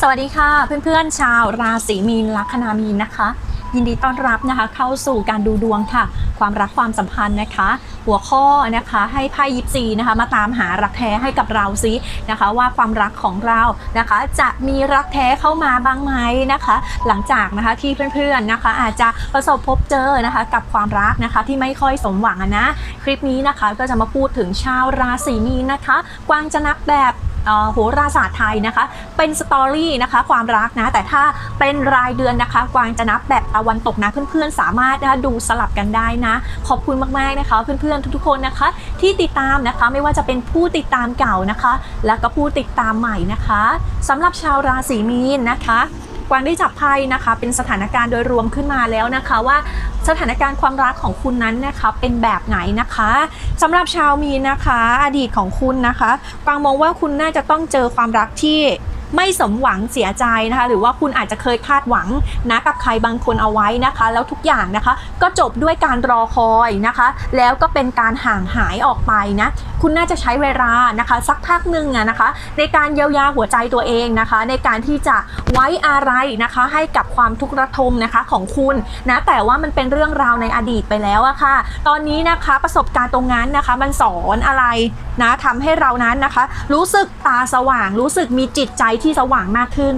สวัสดีค่ะ เพื่อนๆชาวราศีมีนลัคนามีนนะคะ ยินดีต้อนรับนะคะเข้าสู่การดูดวงค่ะ ความรักความสัมพันธ์นะคะ หัวข้อนะคะให้ไพ่ยิปซีนะคะ มาตามหารักแท้ให้กับเราซินะคะ ว่าความรักของเรานะคะ จะมีรักแท้เข้ามาบ้างไหมนะคะ หลังจากนะคะที่เพื่อนๆนะคะ อาจจะประสบพบเจอนะคะ กับความรักนะคะที่ไม่ค่อยสมหวังนะคลิปนี้นะคะก็จะมาพูดถึงชาวราศีมีนนะคะ กวางจะนับแบบ โหราศาสตร์ไทยนะคะ เป็นสตอรี่นะคะความรักนะแต่ถ้าเป็นรายเดือนนะคะ กวางจะนับแบบตะวันตกนะเพื่อนๆ สามารถนะคะดูสลับกันได้นะ ขอบคุณมากๆนะคะเพื่อนๆทุกๆคนนะคะ ที่ติดตามนะคะไม่ว่าจะเป็นผู้ติดตามเก่านะคะ แล้วก็ผู้ติดตามใหม่นะคะสำหรับชาวราศีมีนนะคะกวางได้จับไพ่นะคะ เป็นสถานการณ์โดยรวมขึ้นมาแล้วนะคะว่า สถานการณ์ความรักของคุณนั้นนะคะเป็นแบบไหนนะคะสำหรับชาวมีนนะคะ อดีตของคุณนะคะกวางมองว่าคุณน่าจะต้องเจอความรักที่ ไม่สมหวังเสียใจนะคะ หรือว่าคุณอาจจะเคยคาดหวังนะกับใครบางคนเอาไว้นะคะ แล้วทุกอย่างนะคะ ก็จบด้วยการรอคอยนะคะ แล้วก็เป็นการห่างหายออกไปนะคุณน่าจะใช้เวลานะคะสักพักหนึ่งนะคะ ในการเยียวยาหัวใจตัวเองนะคะ ในการที่จะไว้อะไรนะคะ ให้กับความทุกข์ระทมนะคะของคุณนะแต่ว่ามันเป็นเรื่องราวในอดีตไปแล้วอะค่ะ ตอนนี้นะคะประสบการณ์ตรงนั้นนะคะ มันสอนอะไร นะทำให้เรานั้นนะคะ รู้สึกตาสว่าง รู้สึกมีจิตใจที่สว่างมากขึ้น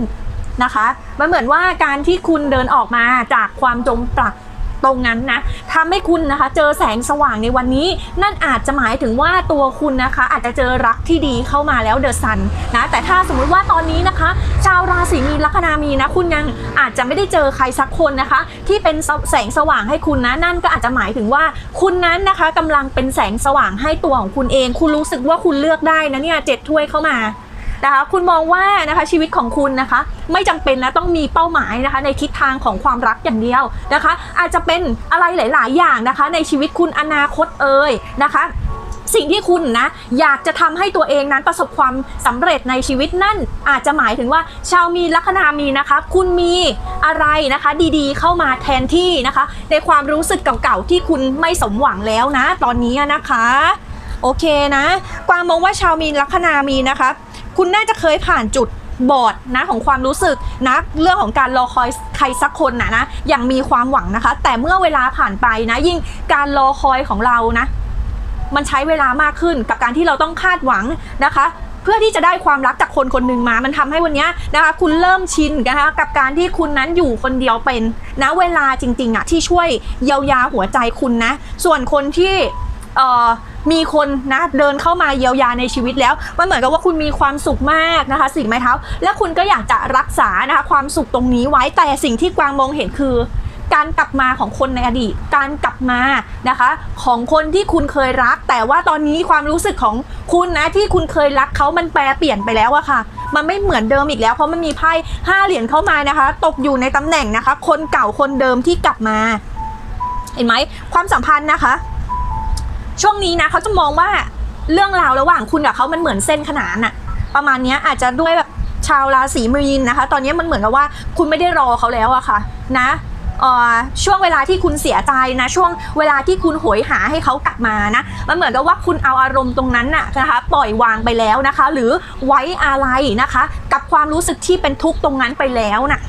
นะคะ มันเหมือนว่าการที่คุณเดินออกมาจากความจมปลัก ตรงนั้นนะทำให้คุณนะคะ เจอแสงสว่างในวันนี้ นั่นอาจจะหมายถึงว่าตัวคุณนะคะ อาจจะเจอรักที่ดีเข้ามาแล้วเดอะซันนะแต่ถ้าสมมุติว่าตอนนี้นะคะ ชาวราศีมีนลัคนามีนะ คุณยังอาจจะไม่ได้เจอใครสักคนนะคะ ที่เป็นแสงสว่างให้คุณนะ นั่นก็อาจจะหมายถึงว่าคุณนั้นนะคะกำลังเป็นแสงสว่างให้ตัวของคุณเอง คุณรู้สึกว่าคุณเลือกได้นะเนี่ยเจ็ดถ้วยเข้ามา นะคะคุณมองว่านะคะชีวิตของคุณนะคะ ไม่จำเป็นนะต้องมีเป้าหมายนะคะ ในทิศทางของความรักอย่างเดียวนะคะ อาจจะเป็นอะไรหลาย ๆ อย่างนะคะ ในชีวิตคุณอนาคตเอ่ยนะคะสิ่งที่คุณนะอยากจะทำให้ตัวเองนั้นประสบความสำเร็จในชีวิตนั่นอาจจะหมายถึงว่า ชาวมีลัคนามีนะคะ คุณมีอะไรนะคะ ดีๆ เข้ามาแทนที่นะคะ ในความรู้สึกเก่าๆที่คุณไม่สมหวังแล้วนะ ตอนนี้นะคะ โอเคนะกวางมองว่าชาวมีลัคนามีนะคะ คุณน่าจะเคยผ่านจุดบอดนะของความรู้สึกนะเรื่องของการรอคอยใครสักคนนะนะอย่างมีความหวังนะคะ แต่เมื่อเวลาผ่านไปนะ ยิ่งการรอคอยของเรานะ มันใช้เวลามากขึ้นกับการที่เราต้องคาดหวังนะคะเพื่อที่จะได้ความรักจากคนคนหนึ่งมา มันทำให้วันนี้นะคะ คุณเริ่มชินนะคะกับการที่คุณนั้นอยู่คนเดียวเป็นนะเวลาจริงๆอะที่ช่วยเยียวยาหัวใจคุณนะ ส่วนคนที่เอ่อมีคนนะเดินเข้ามาเยียวยาในชีวิตแล้ว มันเหมือนกับว่าคุณมีความสุขมากนะคะ สิ่งไม้เท้า และคุณก็อยากจะรักษานะคะความสุขตรงนี้ไว้แต่สิ่งที่กวางมองเห็นคือการกลับมาของคนในอดีต การกลับมานะคะ ของคนที่คุณเคยรัก แต่ว่าตอนนี้ความรู้สึกของคุณนะที่คุณเคยรักเขามันแปรเปลี่ยนไปแล้วอะค่ะ มันไม่เหมือนเดิมอีกแล้ว เพราะมันมีไพ่ห้าเหรียญเข้ามานะคะ ตกอยู่ในตำแหน่งนะคะ คนเก่าคนเดิมที่กลับมา เห็นไหมความสัมพันธ์นะคะ ช่วงนี้นะเขาจะมองว่าเรื่องราวระหว่างคุณกับเขามันเหมือนเส้นขนานอะประมาณนี้อาจจะด้วยแบบชาวราศีมีนนะคะ ตอนนี้มันเหมือนกับว่าคุณไม่ได้รอเขาแล้วอะค่ะ นะช่วงเวลาที่คุณเสียใจนะ ช่วงเวลาที่คุณโหยหาให้เขากลับมานะ มันเหมือนกับว่าคุณเอาอารมณ์ตรงนั้นน่ะนะคะปล่อยวางไปแล้วนะคะ หรือไว้อะไรนะคะ กับความรู้สึกที่เป็นทุกข์ตรงนั้นไปแล้วน่ะ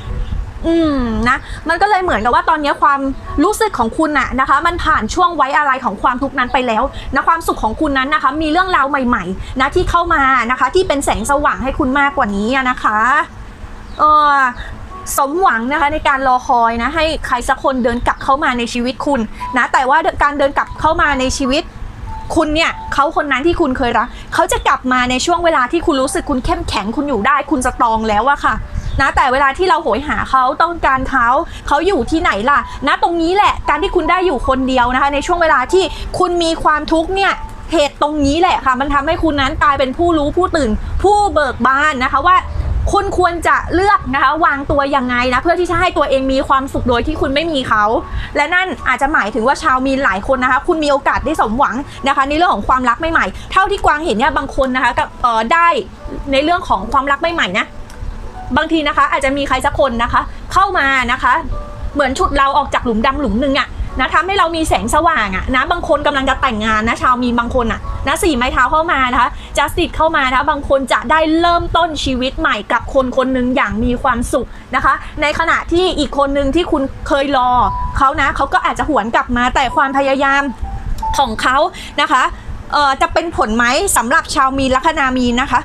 อืมนะมันก็เลยเหมือนกับว่าตอนนี้ความรู้สึกของคุณน่ะนะคะ มันผ่านช่วงไว้อะไรของความทุกข์นั้นไปแล้วนะความสุขของคุณนั้นนะคะ มีเรื่องราวใหม่ๆนะที่เข้ามานะคะ ที่เป็นแสงสว่างให้คุณมากกว่านี้นะคะเออสมหวังนะคะในการรอคอยนะให้ใครสักคนเดินกลับเข้ามาในชีวิตคุณนะแต่ว่าการเดินกลับเข้ามาในชีวิตคุณเนี่ยเขาคนนั้นที่คุณเคยรักเขาจะกลับมาในช่วงเวลาที่คุณรู้สึกคุณเข้มแข็งคุณอยู่ได้ คุณสตรองแล้วอะค่ะ นะแต่เวลาที่เราโหยหาเขาต้องการเขาเขาอยู่ที่ไหนล่ะนะตรงนี้แหละการที่คุณได้อยู่คนเดียวนะคะ ในช่วงเวลาที่คุณมีความทุกข์เนี่ยเหตุตรงนี้แหละค่ะ มันทำให้คุณนั้นกลายเป็นผู้รู้ผู้ตื่น ผู้เบิกบานนะคะว่าคุณควรจะเลือกนะคะวางตัวยังไงนะเพื่อที่จะให้ตัวเองมีความสุขโดยที่คุณไม่มีเขา และนั่นอาจจะหมายถึงว่าชาวมีนหลายคนนะคะ คุณมีโอกาสได้สมหวังนะคะในเรื่องของความรักใหม่ๆเท่าที่กวางเห็นเนี่ยบางคนนะคะกับเออได้ในเรื่องของความรักใหม่ๆนะ บางทีนะคะ อาจจะมีใครสักคนนะคะ เข้ามานะคะ เหมือนฉุดเราออกจากหลุมดำหลุมหนึ่งอะนะทำให้เรามีแสงสว่างอะนะบางคนกำลังจะแต่งงานนะชาวมีบางคนอะนะสี่ไม้เท้าเข้ามานะคะจัสติดเข้ามานะบางคนจะได้เริ่มต้นชีวิตใหม่กับคนคนหนึ่งอย่างมีความสุขนะคะ ในขณะที่อีกคนหนึ่งที่คุณเคยรอเขานะเขาก็อาจจะหวนกลับมาแต่ความพยายามของเขานะคะเอ่อจะเป็นผลไหมสำหรับชาวมีลัคนามีนนะคะ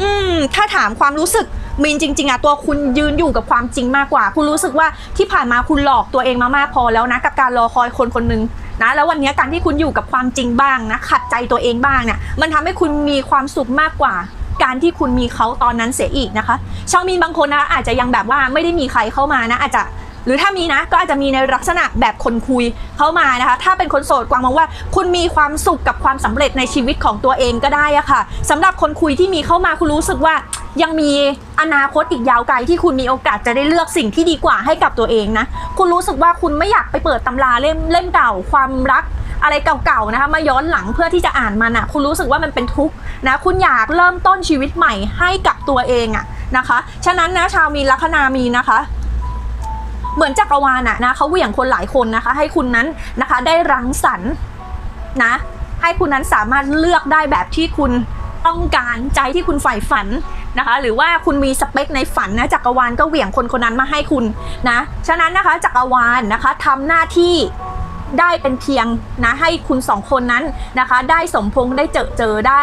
อืมถ้าถามความรู้สึก มีนจริง ๆอะตัวคุณยืนอยู่กับความจริงมากกว่า คุณรู้สึกว่าที่ผ่านมาคุณหลอกตัวเองมามากพอแล้วนะกับการรอคอยคนคนหนึ่งนะแล้ววันนี้การที่คุณอยู่กับความจริงบ้างนะขัดใจตัวเองบ้างเนี่ยมันทำให้คุณมีความสุขมากกว่า การที่คุณมีเขาตอนนั้นเสียอีกนะคะ ชาวมีนบางคนนะอาจจะยังแบบว่าไม่ได้มีใครเข้ามานะอาจจะ หรือถ้ามีนะก็อาจจะมีในลักษณะแบบคนคุยเข้ามานะคะ ถ้าเป็นคนโสดกวางมองว่า คุณมีความสุขกับความสำเร็จในชีวิตของตัวเองก็ได้อะค่ะสำหรับคนคุยที่มีเข้ามาคุณรู้สึกว่ายังมีอนาคตอีกยาวไกลที่คุณมีโอกาสจะได้เลือกสิ่งที่ดีกว่าให้กับตัวเองนะ คุณรู้สึกว่าคุณไม่อยากไปเปิดตำราเล่มเล่มเก่าความรักอะไรเก่าๆนะคะมาย้อนหลังเพื่อที่จะอ่านมันอะคุณรู้สึกว่ามันเป็นทุกข์นะคุณอยากเริ่มต้นชีวิตใหม่ให้กับตัวเองอะนะคะ ฉะนั้นนะชาวมีลัคนามีนะคะ เหมือนจักรวาลอะนะเขาเหวี่ยงคนหลายคนนะคะ ให้คุณนั้นนะคะได้รังสรรค์นะ ให้คุณนั้นสามารถเลือกได้แบบที่คุณต้องการใจที่คุณใฝ่ฝันนะคะ หรือว่าคุณมีสเปคในฝันนะจักรวาลก็เหวี่ยงคนคนนั้นมาให้คุณนะฉะนั้นนะคะจักรวาลนะคะทำหน้าที่ได้เป็นเพียงนะให้คุณสองคนนั้นนะคะ ได้สมพงษ์ได้เจอเจอได้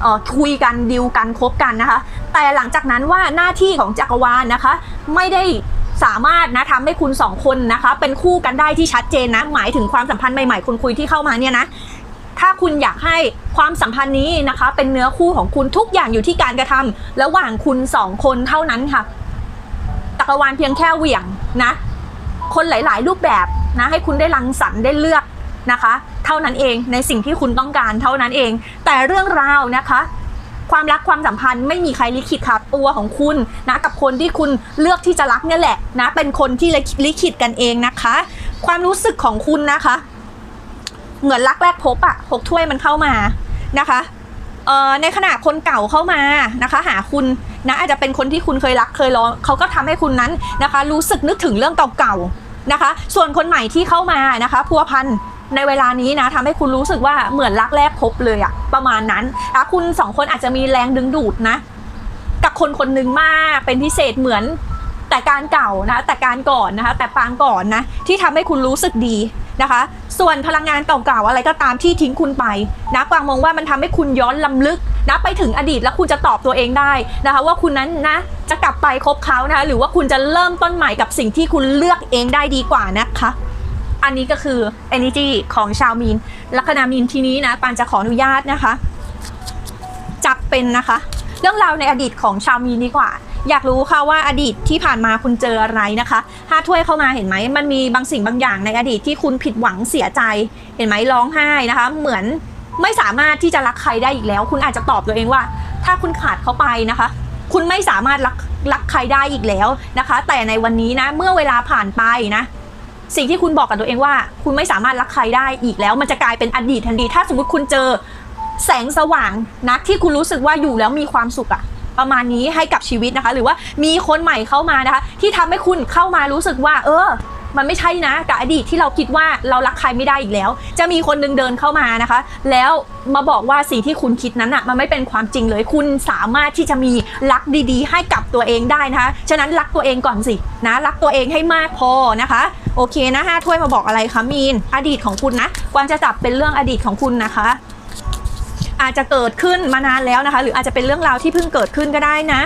เอ่อคุยกันดิวกันคบกันนะคะ แต่หลังจากนั้นว่าหน้าที่ของจักรวาลนะคะ ไม่ได้ สามารถนะทำให้คุณสองคนนะคะ เป็นคู่กันได้ที่ชัดเจนนะ หมายถึงความสัมพันธ์ใหม่ๆคุณคุยที่เข้ามาเนี่ยนะถ้าคุณอยากให้ความสัมพันธ์นี้นะคะ เป็นเนื้อคู่ของคุณทุกอย่างอยู่ที่การกระทำระหว่างคุณสองคนเท่านั้นค่ะจักรวาลเพียงแค่เหวี่ยงนะ คนหลาย ๆ รูปแบบนะ ให้คุณได้รังสรรค์ได้เลือกนะคะ เท่านั้นเองในสิ่งที่คุณต้องการเท่านั้นเอง แต่เรื่องราวนะคะ ความรักความสัมพันธ์ไม่มีใครลิขิตค่ะตัวของคุณนะกับคนที่คุณเลือกที่จะรักเนี่ยแหละนะเป็นคนที่ลิขิตกันเองนะคะ ความรู้สึกของคุณนะคะ เหมือนรักแรกพบอะหกถ้วยมันเข้ามานะคะเอ่อในขณะคนเก่าเข้ามานะคะ หาคุณนะอาจจะเป็นคนที่คุณเคยรักเคยรอเขาก็ทำให้คุณนั้นนะคะ รู้สึกนึกถึงเรื่องเก่าๆนะคะ ส่วนคนใหม่ที่เข้ามานะคะพัวพัน ในเวลานี้นะทำให้คุณรู้สึกว่าเหมือนรักแรกพบเลยอะประมาณนั้นนะคุณสองคนอาจจะมีแรงดึงดูดนะ กับคนคนหนึ่งมากเป็นพิเศษเหมือนแต่การเก่านะแต่การก่อนนะคะแต่ปางก่อนนะที่ทำให้คุณรู้สึกดีนะคะ ส่วนพลังงานเก่าๆอะไรก็ตามที่ทิ้งคุณไปนะกวางมองว่ามันทำให้คุณย้อนลำลึกนะไปถึงอดีตแล้วคุณจะตอบตัวเองได้นะคะ ว่าคุณนั้นนะจะกลับไปคบเขานะคะหรือว่าคุณจะเริ่มต้นใหม่กับสิ่งที่คุณเลือกเองได้ดีกว่านะคะ อันนี้ก็คือ energy ของชาวมีน ลัคนามีนทีนี้นะปานจะขออนุญาตนะคะ จับเป็นนะคะ เรื่องราวในอดีตของชาวมีนดีกว่า อยากรู้ค่ะว่าอดีตที่ผ่านมาคุณเจออะไรนะคะห้าถ้วยเข้ามาเห็นไหมมันมีบางสิ่งบางอย่างในอดีตที่คุณผิดหวังเสียใจ เห็นไหมร้องไห้นะคะ เหมือนไม่สามารถที่จะรักใครได้อีกแล้ว คุณอาจจะตอบตัวเองว่า ถ้าคุณขาดเขาไปนะคะ คุณไม่สามารถรักรักใครได้อีกแล้วนะคะ แต่ในวันนี้นะ เมื่อเวลาผ่านไปนะ สิ่งที่คุณบอกกับตัวเองว่า คุณไม่สามารถรักใครได้อีกแล้ว มันจะกลายเป็นอดีตทันทีถ้าสมมติคุณเจอแสงสว่างนะที่คุณรู้สึกว่าอยู่แล้วมีความสุขอะประมาณนี้ให้กับชีวิตนะคะ หรือว่ามีคนใหม่เข้ามานะคะ ที่ทำให้คุณเข้ามารู้สึกว่า เออ มันไม่ใช่นะกับอดีตที่เราคิดว่าเรารักใครไม่ได้อีกแล้ว จะมีคนหนึงเดินเข้ามานะคะ แล้วมาบอกว่าสิ่งที่คุณคิดนั้นอะมันไม่เป็นความจริงเลย คุณสามารถที่จะมีรักดีๆ ให้กับตัวเองได้นะคะฉะนั้นรักตัวเองก่อนสินะรักตัวเองให้มากพอนะคะ โอเคนะห้าถ้วยมาบอกอะไรคะมีนอดีตของคุณนะกวางจะจับเป็นเรื่องอดีตของคุณนะคะอาจจะเกิดขึ้นมานานแล้วนะคะ หรืออาจจะเป็นเรื่องราวที่เพิ่งเกิดขึ้นก็ได้นะ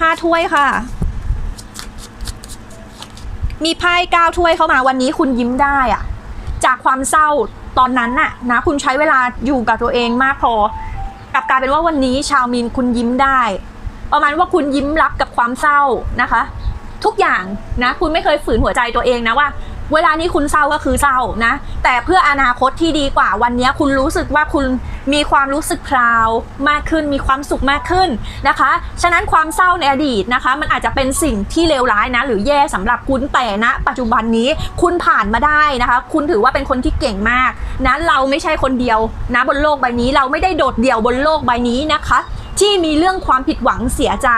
ห้าถ้วยค่ะ มีไพ่ก้าวถ้วยเข้ามาวันนี้คุณยิ้มได้อะจากความเศร้าตอนนั้นน่ะนะคุณใช้เวลาอยู่กับตัวเองมากพอกลับกลายเป็นว่าวันนี้ชาวมีนคุณยิ้มได้ ประมาณว่าคุณยิ้มรับกับความเศร้านะคะ ทุกอย่างนะคุณไม่เคยฝืนหัวใจตัวเองนะว่า เวลานี้คุณเศร้าก็คือเศร้านะ แต่เพื่ออนาคตที่ดีกว่าวันนี้คุณรู้สึกว่าคุณมีความรู้สึกพราวมากขึ้น มีความสุขมากขึ้นนะคะ ฉะนั้นความเศร้าในอดีตนะคะ มันอาจจะเป็นสิ่งที่เลวร้ายนะ หรือแย่สำหรับคุณแต่ณปัจจุบันนี้คุณผ่านมาได้นะคะ คุณถือว่าเป็นคนที่เก่งมากนะเราไม่ใช่คนเดียวนะบนโลกใบนี้เราไม่ได้โดดเดี่ยวบนโลกใบนี้นะคะ ที่มีเรื่องความผิดหวังเสียใจ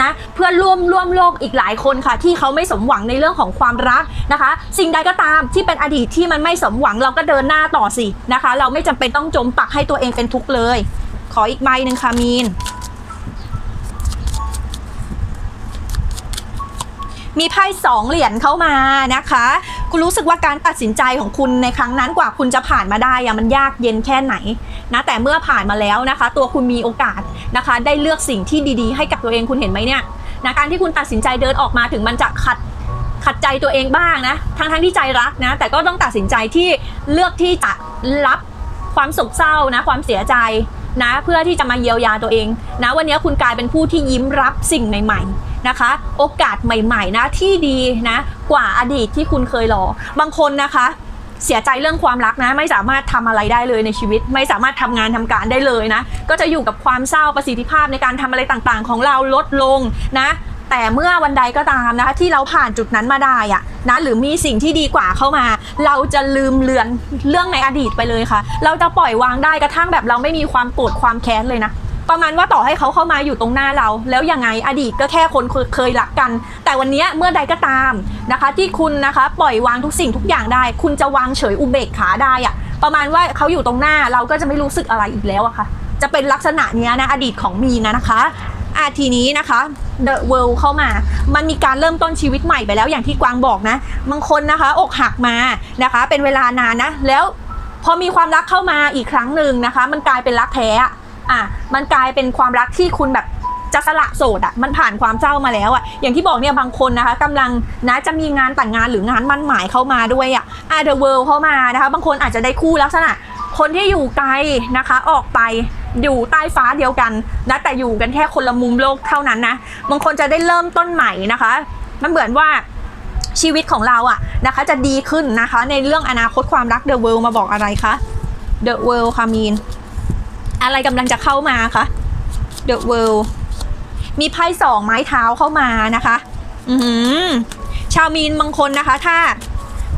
นะเพื่อนร่วมร่วมโลกอีกหลายคนค่ะ ที่เขาไม่สมหวังในเรื่องของความรักนะคะ สิ่งใดก็ตามที่เป็นอดีตที่มันไม่สมหวังเราก็เดินหน้าต่อสินะคะ เราไม่จำเป็นต้องจมปักให้ตัวเองเป็นทุกข์เลย ขออีกใบหนึ่งค่ะมีนมีไพ่สองเหรียญเข้ามานะคะคุณรู้สึกว่าการตัดสินใจของคุณในครั้งนั้นกว่าคุณจะผ่านมาได้อะมันยากเย็นแค่ไหนนะแต่เมื่อผ่านมาแล้วนะคะ ตัวคุณมีโอกาส นะคะ ได้เลือกสิ่งที่ดีๆ ให้กับตัวเองคุณเห็นไหมเนี่ยนะการที่คุณตัดสินใจเดินออกมาถึงมันจะขัดขัดใจตัวเองบ้างนะทั้งทั้งๆที่ใจรักนะ แต่ก็ต้องตัดสินใจที่เลือกที่จะรับความโศกเศร้านะความเสียใจนะเพื่อที่จะมาเยียวยาตัวเองนะวันนี้คุณกลายเป็นผู้ที่ยิ้มรับสิ่งใหม่ ๆนะคะ โอกาสใหม่ ๆ นะที่ดีนะกว่าอดีตที่คุณเคยรอบางคนนะคะ เสียใจเรื่องความรักนะ ไม่สามารถทำอะไรได้เลยในชีวิต ไม่สามารถทำงานทำการได้เลยนะ ก็จะอยู่กับความเศร้าประสิทธิภาพในการทำอะไรต่างๆ ของเราลดลงนะแต่เมื่อวันใดก็ตามนะคะที่เราผ่านจุดนั้นมาได้อะนะหรือมีสิ่งที่ดีกว่าเข้ามา เราจะลืมเลือนเรื่องในอดีตไปเลยค่ะ เราจะปล่อยวางได้กระทั่งแบบเราไม่มีความโกรธความแค้นเลยนะ ประมาณว่าต่อให้เขาเข้ามาอยู่ตรงหน้าเรา แล้วยังไงอดีตก็แค่คนเคยรักกัน แต่วันนี้เมื่อใดก็ตามนะคะ ที่คุณนะคะปล่อยวางทุกสิ่งทุกอย่างได้ คุณจะวางเฉยอุเบกขาได้อะประมาณว่าเขาอยู่ตรงหน้าเราก็จะไม่รู้สึกอะไรอีกแล้วอะค่ะ จะเป็นลักษณะนี้นะอดีตของมีนนะนะคะอาทีนี้นะคะ The World เข้ามา มันมีการเริ่มต้นชีวิตใหม่ไปแล้วอย่างที่กวางบอกนะ บางคนนะคะ อกหักมานะคะ เป็นเวลานานนะ แล้วพอมีความรักเข้ามาอีกครั้งหนึ่งนะคะ มันกลายเป็นรักแท้ อะมันกลายเป็นความรักที่คุณแบบจะสละโสดอะมันผ่านความเศร้ามาแล้วอะอย่างที่บอกเนี่ยบางคนนะคะกำลังนะจะมีงานแต่งงานหรืองานมั่นหมายเข้ามาด้วยอะอะ The World เข้ามานะคะ บางคนอาจจะได้คู่ลักษณะ คนที่อยู่ไกลนะคะออกไปอยู่ใต้ฟ้าเดียวกันนะแต่อยู่กันแค่คนละมุมโลกเท่านั้นนะบางคนจะได้เริ่มต้นใหม่นะคะ มันเหมือนว่าชีวิตของเราอะนะคะจะดีขึ้นนะคะ ในเรื่องอนาคตความรัก The World มาบอกอะไรคะ The World ค่ะมีน อะไรกำลังจะเข้ามาคะ The World มีไพ่สองไม้เท้าเข้ามานะคะ อือหือชาวมีนบางคนนะคะ ถ้า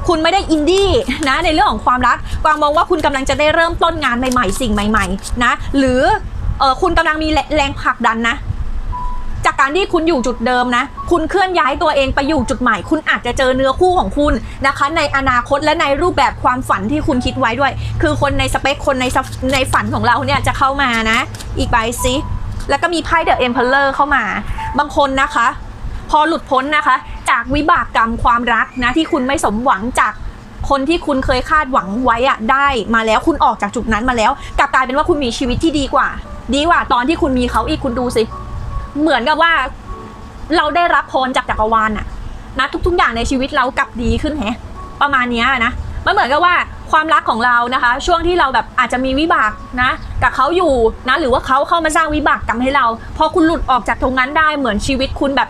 คุณไม่ได้อินดี้นะในเรื่องของความรักกวางมองว่าคุณกำลังจะได้เริ่มต้นงานใหม่ๆ สิ่งใหม่ ๆ นะ หรือเออคุณกำลังมีแรงผลักดันนะ จากการที่คุณอยู่จุดเดิมนะ คุณเคลื่อนย้ายตัวเองไปอยู่จุดใหม่ คุณอาจจะเจอเนื้อคู่ของคุณนะคะ ในอนาคตและในรูปแบบความฝันที่คุณคิดไว้ด้วย คือคนในสเปคคนในในฝันของเราเนี่ยจะเข้ามานะ อีกใบซิแล้วก็มีไพ่เดอะเอ็มเพลเลอร์เข้ามา บางคนนะคะ พอหลุดพ้นนะคะ จากวิบากกรรมความรักนะที่คุณไม่สมหวังจากคนที่คุณเคยคาดหวังไว้อะได้มาแล้วคุณออกจากจุดนั้นมาแล้วกลับกลายเป็นว่าคุณมีชีวิตที่ดีกว่า ดีกว่าตอนที่คุณมีเขาอีกคุณดูสิ เหมือนกับว่า เราได้รับพรจากจักรวาลน่ะนะทุก ๆ อย่างในชีวิตเรากลับดีขึ้นแฮะประมาณนี้นะมันเหมือนกับว่าความรักของเรานะคะ ช่วงที่เราแบบอาจจะมีวิบากนะกับเขาอยู่นะหรือว่าเขาเข้ามาสร้างวิบากกรรมให้เรา พอคุณหลุดออกจากตรงนั้นได้เหมือนชีวิตคุณแบบ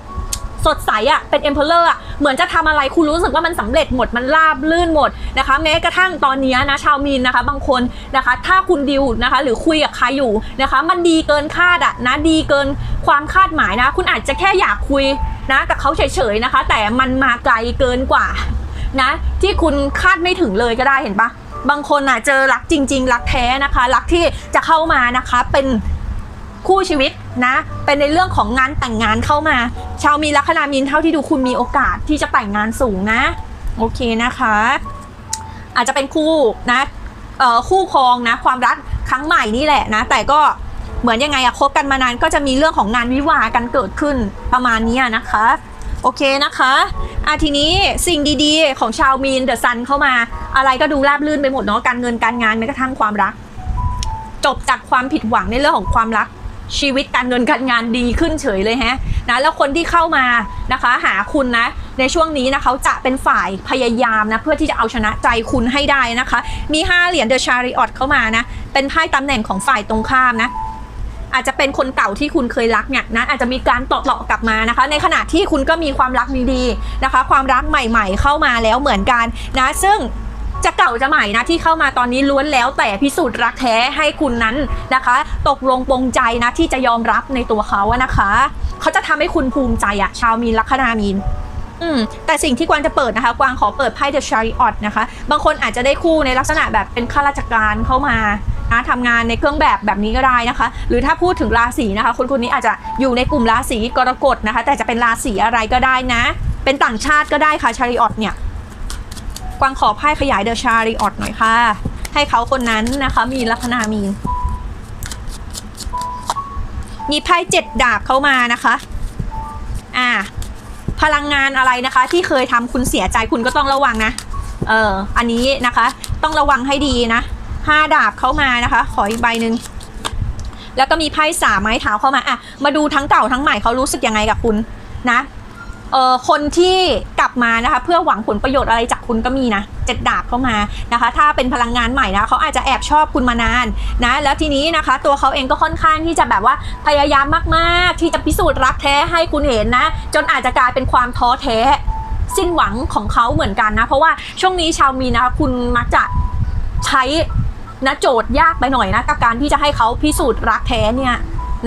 สดใสอะ่ะเป็นเอ็มเพลเลอร์อะเหมือนจะทำอะไรคุณรู้สึกว่ามันสำเร็จหมดมันราบลื่นหมดนะคะ แม้กระทั่งตอนนี้นะชาวมีนนะคะ บางคนนะคะ ถ้าคุณดิวนะคะ หรือคุยกับใครอยู่นะคะ มันดีเกินคาดอะนะดีเกินความคาดหมายนะ คุณอาจจะแค่อยากคุยนะกับเขาเฉยๆนะคะ แต่มันมาไกลเกินกว่านะที่คุณคาดไม่ถึงเลยก็ได้เห็นปะบางคนอะเจอรักจริง ๆ รักแท้นะคะ รักที่จะเข้ามานะคะเป็นคู่ชีวิต นะเป็นในเรื่องของงานแต่งงานเข้ามา ชาวมีลัคนามีนเท่าที่ดูคุณมีโอกาสที่จะแต่งงานสูงนะ โอเคนะคะ อาจจะเป็นคู่นะเอ่อคู่ครองนะ ความรักครั้งใหม่นี่แหละนะ แต่ก็เหมือนยังไงอะคบกันมานานก็จะมีเรื่องของงานวิวากันเกิดขึ้นประมาณนี้นะคะ โอเคนะคะอะทีนี้สิ่งดีๆ ของชาวมีนเดอะซันเข้ามา อะไรก็ดูราบรื่นไปหมดเนาะการเงินการงานแม้กระทั่งความรัก จบจากความผิดหวังในเรื่องของความรัก ชีวิตการเงินการงานดีขึ้นเฉยเลยฮะนะแล้วคนที่เข้ามานะคะหาคุณนะในช่วงนี้นะเขาจะเป็นฝ่ายพยายามนะเพื่อที่จะเอาชนะใจคุณให้ได้นะคะ มี 5 เหรียญเดอะชาริออตเข้ามานะเป็นไพ่ตำแหน่งของฝ่ายตรงข้ามนะอาจจะเป็นคนเก่าที่คุณเคยรักเนี่ยนะอาจจะมีการตอบๆกลับมานะคะ ในขณะที่คุณก็มีความรักดีๆนะคะ ความรักใหม่ ๆ เข้ามาแล้วเหมือนกันนะซึ่ง จะเก่าจะใหม่นะที่เข้ามาตอนนี้ล้วนแล้วแต่พิสูจน์รักแท้ให้คุณนั้นนะคะ ตกลงปรงใจนะที่จะยอมรับในตัวเขาอะนะคะ เขาจะทำให้คุณภูมิใจอะชาวมีนลัคนามีนอืมแต่สิ่งที่กวางจะเปิดนะคะ กวางขอเปิดไพ่ The Chariot นะคะ บางคนอาจจะได้คู่ในลักษณะแบบเป็นข้าราชการเข้ามานะทำงานในเครื่องแบบแบบนี้ก็ได้นะคะ หรือถ้าพูดถึงราศีนะคะ คนคนนี้อาจจะอยู่ในกลุ่มราศีกรกฎนะคะ แต่จะเป็นราศีอะไรก็ได้นะ เป็นต่างชาติก็ได้ค่ะชาริออตเนี่ย กวางขอไพ่ขยายเดอะชาริออตหน่อยค่ะ ให้เขาคนนั้นนะคะมีลัคนามีนมีไพ่เจ็ดดาบเข้ามานะคะ อ่า พลังงานอะไรนะคะ ที่เคยทำคุณเสียใจคุณก็ต้องระวังนะ เออ อันนี้นะคะ ต้องระวังให้ดีนะห้าดาบเข้ามานะคะ ขออีกใบหนึ่งแล้วก็มีไพ่สามไม้เท้าเข้ามาอะมาดูทั้งเก่าทั้งใหม่เขารู้สึกยังไงกับคุณนะ เอ่อคนที่กลับมานะคะ เพื่อหวังผลประโยชน์อะไรจากคุณก็มีนะเจ็ดดาบเข้ามานะคะ ถ้าเป็นพลังงานใหม่นะเขาอาจจะแอบชอบคุณมานานนะแล้วทีนี้นะคะ ตัวเขาเองก็ค่อนข้างที่จะแบบว่าพยายามมากๆ ที่จะพิสูจน์รักแท้ให้คุณเห็นนะ จนอาจจะกลายเป็นความท้อแท้สิ้นหวังของเขาเหมือนกันนะ เพราะว่าช่วงนี้ชาวมีนะคุณมักจะใช้นะโจทย์ยากไปหน่อยนะกับการที่จะให้เขาพิสูจน์รักแท้เนี่ย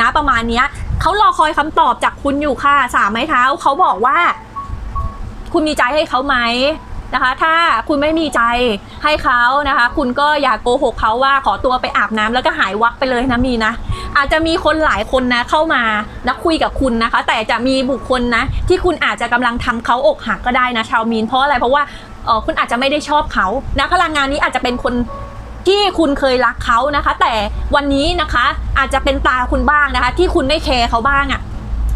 นะประมาณนี้ เขารอคอยคำตอบจากคุณอยู่ค่ะสามไม้เท้าเขาบอกว่า คุณมีใจให้เขาไหมนะคะ ถ้าคุณไม่มีใจให้เขานะคะ คุณก็อย่าโกหกเขาว่าขอตัวไปอาบน้ำแล้วก็หายวักไปเลยนะมีนะ อาจจะมีคนหลายคนนะเข้ามานะคุยกับคุณนะคะ แต่จะมีบุคคลนะที่คุณอาจจะกำลังทำเขาอกหักก็ได้นะชาวมีนเพราะอะไรเพราะว่าเออคุณอาจจะไม่ได้ชอบเขานะพลังงานนี้อาจจะเป็นคน ที่คุณเคยรักเขานะคะ แต่วันนี้นะคะอาจจะเป็นตาคุณบ้างนะคะ ที่คุณไม่แคร์เขาบ้างอะ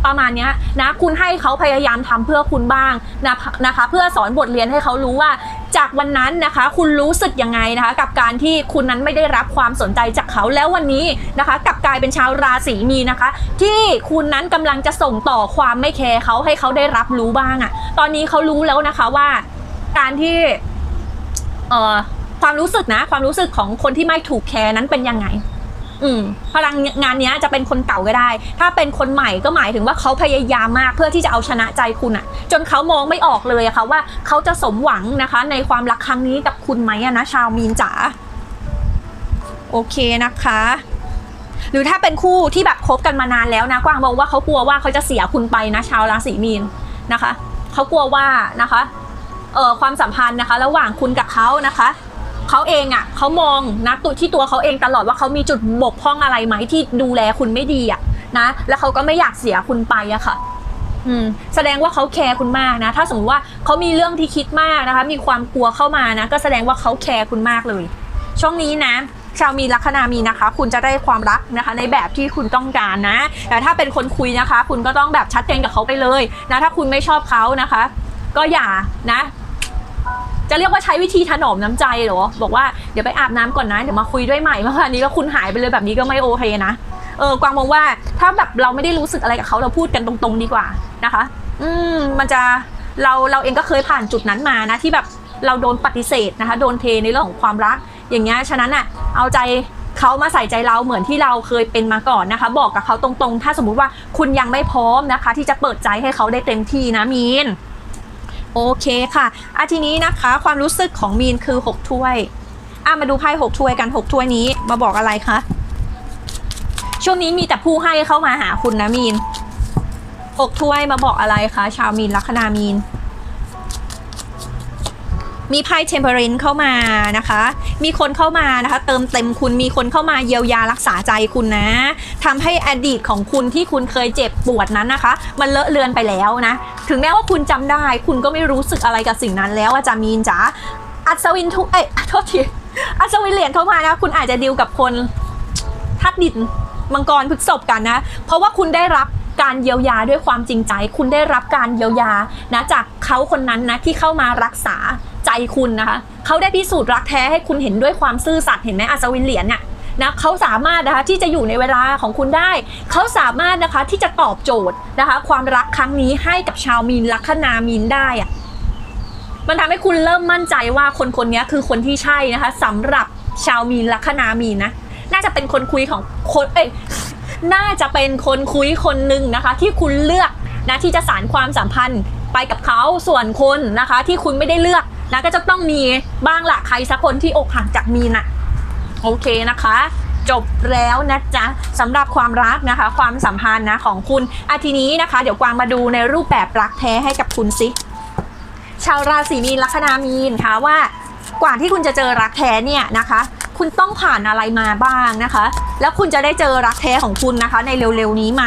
ประมาณนี้นะคุณให้เขาพยายามทำเพื่อคุณบ้างนะนะคะ เพื่อสอนบทเรียนให้เขารู้ว่า จากวันนั้นนะคะ คุณรู้สึกยังไงนะคะ กับการที่คุณนั้นไม่ได้รับความสนใจจากเขาแล้ววันนี้นะคะกลับกลายเป็นชาวราศีมีนะคะ ที่คุณนั้นกำลังจะส่งต่อความไม่แคร์เขาให้เขาได้รับรู้บ้างอะ่ะ ตอนนี้เขารู้แล้วนะคะว่า การที่เอ่อ ความรู้สึกนะ ความรู้สึกของคนที่ไม่ถูกแคร์นั้นเป็นยังไง อืมพลังงานนี้จะเป็นคนเก่าก็ได้ ถ้าเป็นคนใหม่ก็หมายถึงว่าเขาพยายามมากเพื่อที่จะเอาชนะใจคุณอะจนเขามองไม่ออกเลยอะค่ะว่าเขาจะสมหวังนะคะ ในความรักครั้งนี้กับคุณไหมอะนะชาวมีนจ๋าโอเคนะคะ หรือถ้าเป็นคู่ที่แบบคบกันมานานแล้วนะกวางมองว่าเขากลัวว่าเขาจะเสียคุณไปนะ ชาวราศีมีนนะคะเขากลัวว่านะคะเอ่อความสัมพันธ์นะคะ ระหว่างคุณกับเขานะคะ เขาเองอะเขามองนะตัวที่ตัวเขาเองตลอดว่าเขามีจุดบกพร่องอะไรไหมที่ดูแลคุณไม่ดีอะนะ แล้วเขาก็ไม่อยากเสียคุณไปอะค่ะอืมแสดงว่าเขาแคร์คุณมากนะ ถ้าสมมติว่าเขามีเรื่องที่คิดมากนะคะ มีความกลัวเข้ามานะ ก็แสดงว่าเขาแคร์คุณมากเลย ช่วงนี้นะ ชาวมีลัคนามีนะคะ คุณจะได้ความรักนะคะ ในแบบที่คุณต้องการนะ แต่ถ้าเป็นคนคุยนะคะ คุณก็ต้องแบบชัดเจนกับเขาไปเลยนะ ถ้าคุณไม่ชอบเขานะคะ ก็อย่านะ จะเรียกว่าใช้วิธีถนอมน้ำใจเหรอ บอกว่าเดี๋ยวไปอาบน้ำก่อนนะเดี๋ยวมาคุยด้วยใหม่เมื่อวานนี้แล้วคุณหายไปเลยแบบนี้ก็ไม่โอเคนะเออกวางมองว่าถ้าแบบเราไม่ได้รู้สึกอะไรกับเขาเราพูดกันตรงๆดีกว่านะคะ อืมมันจะเราเราเองก็เคยผ่านจุดนั้นมานะที่แบบเราโดนปฏิเสธนะคะ โดนเทในเรื่องของความรัก อย่างเงี้ยฉะนั้นอะเอาใจเขามาใส่ใจเราเหมือนที่เราเคยเป็นมาก่อนนะคะ บอกกับเขาตรงๆ ถ้าสมมุติว่าคุณยังไม่พร้อมนะคะ ที่จะเปิดใจให้เขาได้เต็มที่นะมีน โอเคค่ะอาทีนี้นะคะความรู้สึกของมีนคือ 6 ถ้วยอะมาดูไพ่6ถ้วยกัน 6 ถ้วยนี้มาบอกอะไรคะ ช่วงนี้มีแต่ผู้ให้เข้ามาหาคุณนะมีน6ถ้วยมาบอกอะไรคะ ชาวมีนลัคนามีน มีไพ่เทมเพอรินเข้ามานะคะ มีคนเข้ามานะคะ เติมเต็มคุณมีคนเข้ามาเยียวยารักษาใจคุณนะทำให้อดีตของคุณที่คุณเคยเจ็บปวดนั้นนะคะ มันเลอะเลือนไปแล้วนะ ถึงแม้ว่าคุณจำได้ คุณก็ไม่รู้สึกอะไรกับสิ่งนั้นแล้วอาจารย์มีนจ๋าอัศวินทุเอ้ยโทษทีอัศวินเหรียญเข้ามานะ คุณอาจจะดิวกับคนทัดดินมังกรพฤกษบกันนะ เพราะว่าคุณได้รับการเยียวยาด้วยความจริงใจ คุณได้รับการเยียวยานะจากเขาคนนั้นนะที่เข้ามารักษาใจคุณนะคะ เขาได้พิสูจน์รักแท้ให้คุณเห็นด้วยความซื่อสัตย์เห็นไหมอัศวินเหรียญเนี่ย นะเขาสามารถนะคะที่จะอยู่ในเวลาของคุณได้ เขาสามารถนะคะที่จะตอบโจทย์นะคะ ความรักครั้งนี้ให้กับชาวมีนลัคนามีนได้อะมันทำให้คุณเริ่มมั่นใจว่าคนคนนี้คือคนที่ใช่นะคะสำหรับชาวมีนลัคนามีนนะน่าจะเป็นคนคุยของคนเอ้ยน่าจะเป็นคนคุยคนหนึ่งนะคะ ที่คุณเลือกนะที่จะสารความสัมพันธ์ไปกับเขาส่วนคนนะคะ ที่คุณไม่ได้เลือกนะก็จะต้องมีบ้างละใครสักคนที่อกหักจากมีนอะ โอเคนะคะจบแล้วนะจ๊ะสำหรับความรักนะคะ ความสัมพันธ์นะของคุณอาทีนี้นะคะ เดี๋ยวกวางมาดูในรูปแบบรักแท้ให้กับคุณสิชาวราศีมีนลัคนามีนค่ะว่ากว่าที่คุณจะเจอรักแท้เนี่ยนะคะ คุณต้องผ่านอะไรมาบ้างนะคะ แล้วคุณจะได้เจอรักแท้ของคุณนะคะ ในเร็วๆนี้ไหม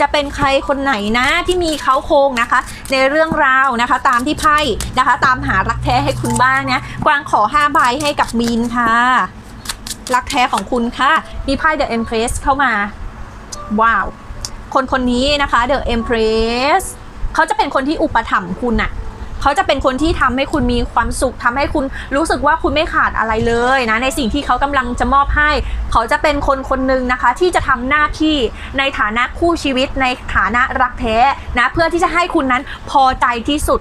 จะเป็นใครคนไหนนะที่มีเขาโครงนะคะ ในเรื่องราวนะคะ ตามที่ไพ่นะคะ ตามหารักแท้ให้คุณบ้างเนี่ยกวางขอ5ใบให้กับมีนค่ะ รักแท้ของคุณค่ะ มีไพ่ The Empress เข้ามา ว้าว คนคนนี้นะคะ The Empress เขาจะเป็นคนที่อุปถัมภ์คุณอะเขาจะเป็นคนที่ทำให้คุณมีความสุขทำให้คุณรู้สึกว่าคุณไม่ขาดอะไรเลยนะ ในสิ่งที่เขากำลังจะมอบให้ เขาจะเป็นคนคนหนึ่งนะคะ ที่จะทำหน้าที่ในฐานะคู่ชีวิตในฐานะรักแท้นะ เพื่อที่จะให้คุณนั้นพอใจที่สุด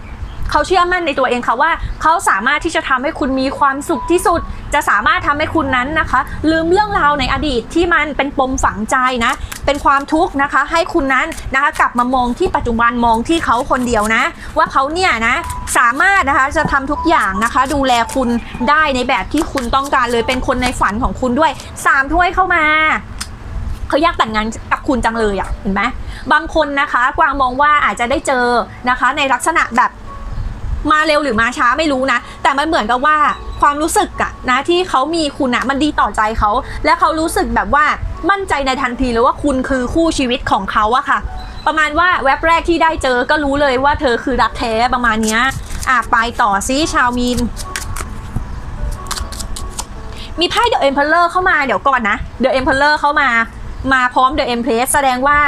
เขาเชื่อมั่นในตัวเองค่ะว่า เขาสามารถที่จะทำให้คุณมีความสุขที่สุด จะสามารถทำให้คุณนั้นนะคะ ลืมเรื่องราวในอดีตที่มันเป็นปมฝังใจนะ เป็นความทุกข์นะคะ ให้คุณนั้นนะคะกลับมามองที่ปัจจุบันมองที่เขาคนเดียวนะ ว่าเขาเนี่ยนะสามารถนะคะจะทำทุกอย่างนะคะ ดูแลคุณได้ในแบบที่คุณต้องการเลยเป็นคนในฝันของคุณด้วยสามถ้วยเข้ามาเขาอยากแต่งงานกับคุณจังเลยอะเห็นไหมบางคนนะคะ กวางมองว่าอาจจะได้เจอนะคะ ในลักษณะแบบ มาเร็วหรือมาช้าไม่รู้นะ แต่มันเหมือนกับว่าความรู้สึกอะนะที่เขามีคุณอะมันดีต่อใจเขา และเขารู้สึกแบบว่ามั่นใจในทันทีเลยว่าคุณคือคู่ชีวิตของเขาอะค่ะ ประมาณว่าแว็บแรกที่ได้เจอก็รู้เลยว่าเธอคือรักแท้ประมาณนี้อะไปต่อซิชาวมีนมีไพ่ The Emperor เข้ามาเดี๋ยวก่อนนะ The Emperor เข้ามา มาพร้อม The Empress แสดงว่า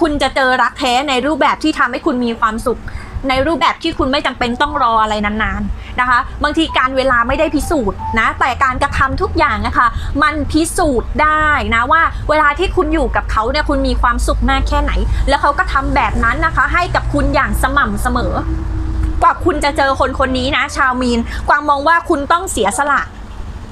คุณจะเจอรักแท้ในรูปแบบที่ทำให้คุณมีความสุข ในรูปแบบที่คุณไม่จำเป็นต้องรออะไรนานๆนะคะ บางทีการเวลาไม่ได้พิสูจน์นะแต่การกระทำทุกอย่างนะคะ มันพิสูจน์ได้นะว่าเวลาที่คุณอยู่กับเขาเนี่ยคุณมีความสุขมากแค่ไหน แล้วเขาก็ทำแบบนั้นนะคะ ให้กับคุณอย่างสม่ำเสมอ กว่าคุณจะเจอคนคนนี้นะ ชาวมีนกวางมองว่าคุณต้องเสียสละ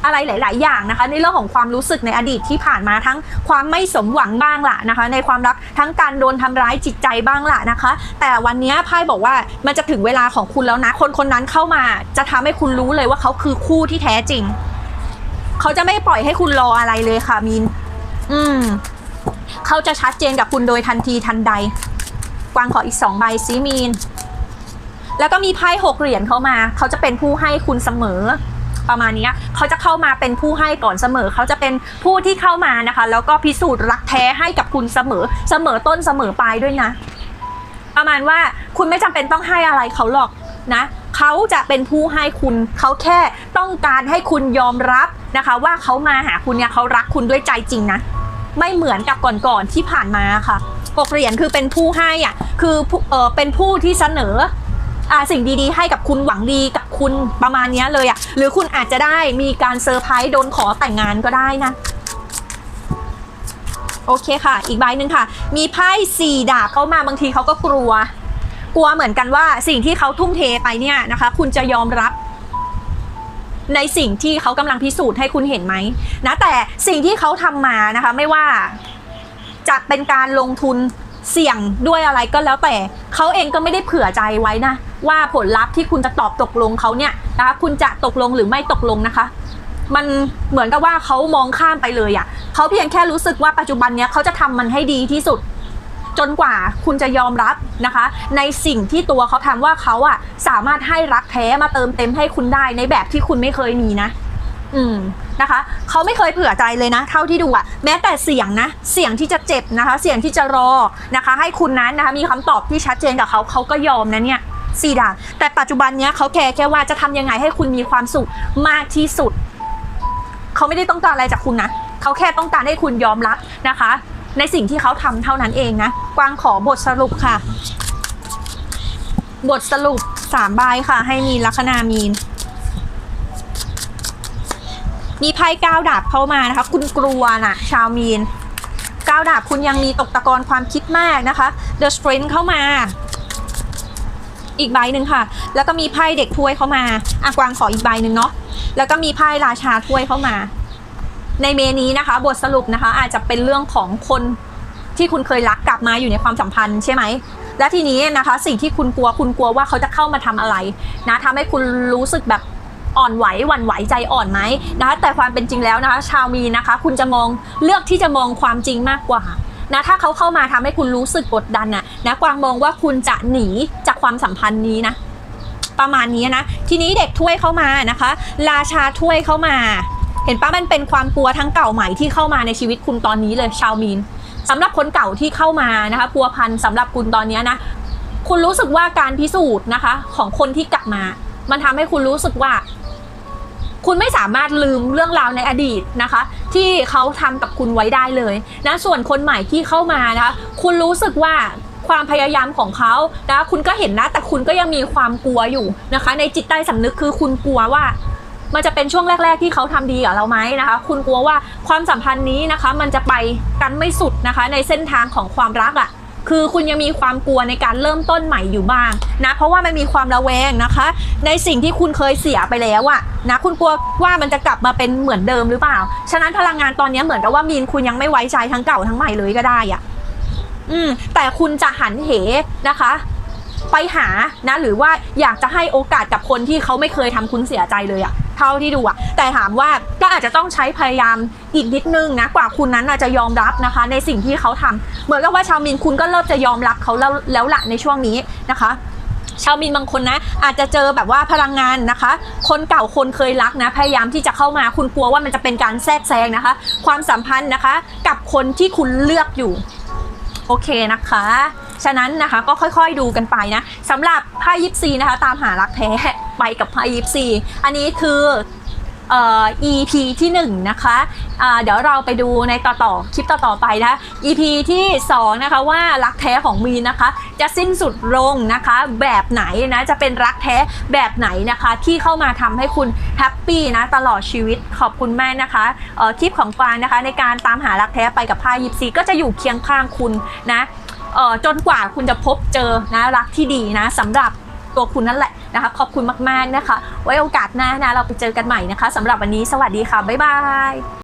อะไรหลาย ๆ อย่างนะคะ ในเรื่องของความรู้สึกในอดีตที่ผ่านมาทั้งความไม่สมหวังบ้างล่ะนะคะ ในความรักทั้งการโดนทำร้ายจิตใจบ้างล่ะนะคะ แต่วันนี้ไพ่บอกว่ามันจะถึงเวลาของคุณแล้วนะ คนคนนั้นเข้ามาจะทำให้คุณรู้เลยว่าเขาคือคู่ที่แท้จริง เขาจะไม่ปล่อยให้คุณรออะไรเลยค่ะมิน อืมเขาจะชัดเจนกับคุณโดยทันทีทันใดกวางขออีกสองใบซิมีน แล้วก็มีไพ่หกเหรียญเข้ามา เขาจะเป็นผู้ให้คุณเสมอ ประมาณนี้เขาจะเข้ามาเป็นผู้ให้ก่อนเสมอเขาจะเป็นผู้ที่เข้ามานะคะ แล้วก็พิสูจน์รักแท้ให้กับคุณเสมอเสมอต้นเสมอปลายด้วยนะ ประมาณว่าคุณไม่จำเป็นต้องให้อะไรเขาหรอกนะเขาจะเป็นผู้ให้คุณเขาแค่ต้องการให้คุณยอมรับนะคะ ว่าเขามาหาคุณเนี่ยเขารักคุณด้วยใจจริงนะไม่เหมือนกับก่อนๆที่ผ่านมาค่ะหกเหรียญคือเป็นผู้ให้อะคือเออเป็นผู้ที่เสนออ่าสิ่งดีๆ ให้กับคุณหวังดีกับ คุณประมาณนี้เลยอะ่ะหรือคุณอาจจะได้มีการเซอร์ไพรส์โดนขอแต่งงานก็ได้นะโอเคค่ะ อีกใบหนึ่งค่ะ มีไพ่สี่ดาบเข้ามาบางทีเขาก็กลัว กลัวเหมือนกันว่าสิ่งที่เขาทุ่มเทไปเนี่ยนะคะ คุณจะยอมรับ ในสิ่งที่เขากำลังพิสูจน์ให้คุณเห็นไหมนะแต่สิ่งที่เขาทำมานะคะ ไม่ว่าจะเป็นการลงทุนเสี่ยงด้วยอะไรก็แล้วแต่เขาเองก็ไม่ได้เผื่อใจไว้นะ ว่าผลลัพธ์ที่คุณจะตอบตกลงเขาเนี่ยนะคะคุณจะตกลงหรือไม่ตกลงนะคะ มันเหมือนกับว่าเขามองข้ามไปเลยอะ่ะเขาเพียงแค่รู้สึกว่าปัจจุบันเนี้ยเขาจะทำมันให้ดีที่สุด จนกว่าคุณจะยอมรับนะคะ ในสิ่งที่ตัวเขาทำว่าเขาอะสามารถให้รักแท้มาเติมเต็มให้คุณได้ในแบบที่คุณไม่เคยมีนะ อืมนะคะเขาไม่เคยเผื่อใจเลยนะ เท่าที่ดูอะแม้แต่เสียงนะ เสียงที่จะเจ็บนะคะ เสียงที่จะรอนะคะ ให้คุณนั้นนะคะมีคำตอบที่ชัดเจนกับเขาเขาก็ยอมนะเนี่ย สี่ดาบแต่ปัจจุบันเนี้ยเขาแค่แค่ว่าจะทำยังไงให้คุณมีความสุขมากที่สุด เขาไม่ได้ต้องการอะไรจากคุณนะเขาแค่ต้องการให้คุณยอมรับนะคะ ในสิ่งที่เขาทำเท่านั้นเองนะกวางขอบทสรุปค่ะ บทสรุปสามใบค่ะ ให้มีลัคนามีน มีไพ่ก้าวดาบเข้ามานะคะ คุณกลัวน่ะ ชาวมีนก้าวดาบคุณยังมีตกตะกอนความคิดมากนะคะ The Strength เข้ามา อีกใบหนึ่งค่ะ แล้วก็มีไพ่เด็กถ้วยเข้ามาอะกวางขออีกใบหนึ่งเนาะแล้วก็มีไพ่ราชาถ้วยเข้ามา ในเมนี้นะคะ บทสรุปนะคะ อาจจะเป็นเรื่องของคนที่คุณเคยรักกลับมาอยู่ในความสัมพันธ์ใช่ไหมและทีนี้นะคะ สิ่งที่คุณกลัวคุณกลัวว่าเขาจะเข้ามาทำอะไรนะทำให้คุณรู้สึกแบบอ่อนไหวหวั่นไหวใจอ่อนไหมนะคะแต่ความเป็นจริงแล้วนะคะ ชาวมีนะคะ คุณจะมองเลือกที่จะมองความจริงมากกว่า นะถ้าเขาเข้ามาทำให้คุณรู้สึกกดดันน่ะนะกวางมองว่าคุณจะหนีจากความสัมพันธ์นี้นะประมาณนี้นะ ทีนี้เด็กถ้วยเข้ามานะคะ ราชาถ้วยเข้ามา เห็นปะมันเป็นความกลัวทั้งเก่าใหม่ที่เข้ามาในชีวิตคุณตอนนี้เลยชาวมีนสำหรับคนเก่าที่เข้ามานะคะพัวพันสำหรับคุณตอนนี้นะคุณรู้สึกว่าการพิสูจน์นะคะ ของคนที่กลับมา มันทำให้คุณรู้สึกว่า คุณไม่สามารถลืมเรื่องราวในอดีตนะคะ ที่เขาทำกับคุณไว้ได้เลยนะส่วนคนใหม่ที่เข้ามานะคะคุณรู้สึกว่าความพยายามของเขานะคุณก็เห็นนะ แต่คุณก็ยังมีความกลัวอยู่นะคะ ในจิตใต้สำนึกคือคุณกลัวว่ามันจะเป็นช่วงแรก ๆ ที่เขาทำดีกับเราไหมนะคะ คุณกลัวว่าความสัมพันธ์นี้นะคะ มันจะไปกันไม่สุดนะคะ ในเส้นทางของความรักอะ่ะ คือคุณยังมีความกลัวในการเริ่มต้นใหม่อยู่บ้างนะเพราะว่ามันมีความระแวงนะคะ ในสิ่งที่คุณเคยเสียไปแล้วอะนะคุณกลัวว่ามันจะกลับมาเป็นเหมือนเดิมหรือเปล่า ฉะนั้นพลังงานตอนนี้เหมือนกับว่ามีนคุณยังไม่ไว้ใจทั้งเก่าทั้งใหม่เลยก็ได้อะอืมแต่คุณจะหันเหนะคะ ไปหานะหรือว่าอยากจะให้โอกาสกับคนที่เขาไม่เคยทำคุณเสียใจเลยอะ เท่าที่ดูอะแต่ถามว่าก็อาจจะต้องใช้พยายามอีกนิดนึงนะกว่าคุณนั้นจะยอมรับนะคะ ในสิ่งที่เขาทำเหมือนกับว่าชาวมินคุณก็เริ่มจะยอมรับเขาแล้วแล้วละในช่วงนี้นะคะชาวมินบางคนนะอาจจะเจอแบบว่าพลังงานนะคะ คนเก่าคนเคยรักนะพยายามที่จะเข้ามาคุณกลัวว่ามันจะเป็นการแทรกแซงนะคะ ความสัมพันธ์นะคะ กับคนที่คุณเลือกอยู่ โอเคนะคะ ฉะนั้นนะคะก็ค่อยๆดูกันไปนะสำหรับไพ่ยิปซีนะคะ ตามหารักแท้ไปกับไพ่ยิปซีอันนี้คือเอ่อ EP ที่1นะคะอ่าเดี๋ยวเราไปดูในต่อต่อๆคลิปต่อๆไปนะ EP ที่2นะคะว่ารักแท้ของมีนนะคะ จะสิ้นสุดลงนะคะ แบบไหนนะจะเป็นรักแท้แบบไหนนะคะ ที่เข้ามาทำให้คุณแฮปปี้นะตลอดชีวิตขอบคุณแม่นะคะคลิปของกวางนะคะ ในการตามหารักแท้ไปกับพ่ยิปซีก็จะอยู่เคียงข้างคุณนะ เอ่อจนกว่าคุณจะพบเจอนะรักที่ดีนะสำหรับตัวคุณนั่นแหละนะคะขอบคุณมากๆนะคะ ไว้โอกาสหน้านะเราไปเจอกันใหม่นะคะสำหรับวันนี้สวัสดีค่ะบ๊ายบาย